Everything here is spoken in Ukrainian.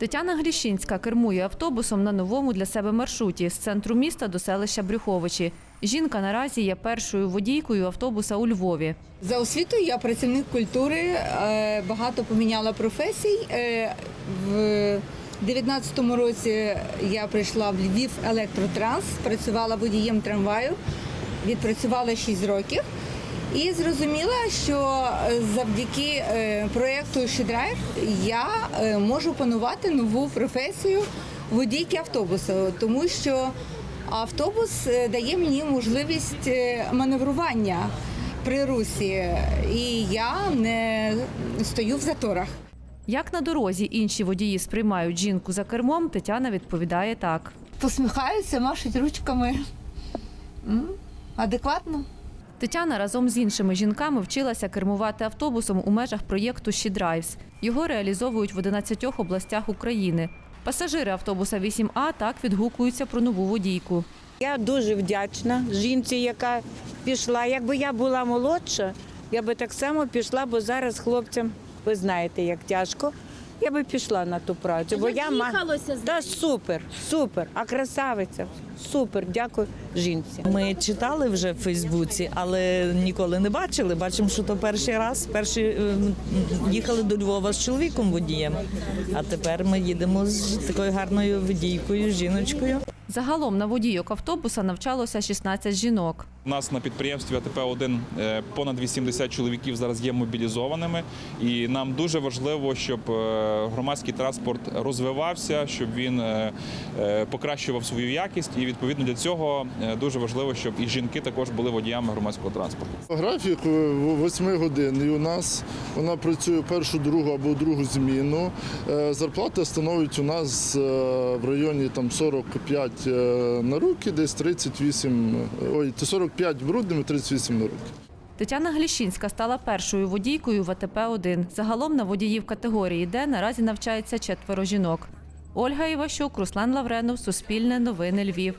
Тетяна Гліщинська кермує автобусом на новому для себе маршруті з центру міста до селища Брюховичі. Жінка наразі є першою водійкою автобуса у Львові. За освітою я працівник культури, е, багато поміняла професій. Е, В 2019 році я прийшла в Львів електротранс, працювала водієм трамваю, відпрацювала 6 років. І зрозуміла, що е, завдяки е, проєкту «Щедрайв» я е, можу панувати нову професію водійки автобусу, тому що автобус дає мені можливість маневрування при русі, і я не стою в заторах. Як на дорозі інші водії сприймають жінку за кермом, Тетяна відповідає так. Посміхаються, машуть ручками. Адекватно. Тетяна разом з іншими жінками вчилася кермувати автобусом у межах проєкту «She Drives». Його реалізовують в 11 областях України. Пасажири автобуса 8А так відгукуються про нову водійку. Я дуже вдячна жінці, яка пішла. Якби я була молодша, я би так само пішла, бо зараз хлопцям, ви знаєте, як тяжко. Я би пішла на ту працю. бо я ма... Та супер, супер, а красавиця, супер, дякую жінці. Ми читали вже в Фейсбуці, але ніколи не бачили. Бачимо, що то перший раз. Перші е, їхали до Львова з чоловіком водієм. А тепер ми їдемо з такою гарною водійкою, жіночкою. Загалом на водійок автобуса навчалося 16 жінок. У нас на підприємстві АТП-1 е, понад 80 чоловіків зараз є мобілізованими, і нам дуже важливо, щоб е, громадський транспорт розвивався, щоб він е, покращував свою якість. І відповідно для цього дуже важливо, щоб і жінки також були водіями громадського транспорту. Графік 8 годин, і у нас вона працює першу, другу або другу зміну. Зарплата становить у нас в районі там 45 е, на руки, десь 38, е, ой, то 45 брудними, 38 на руки. Тетяна Гліщинська стала першою водійкою в АТП-1. Загалом на водіїв категорії Д наразі навчається четверо жінок. Ольга Іващук, Руслан Лавренов, Суспільне новини Львів.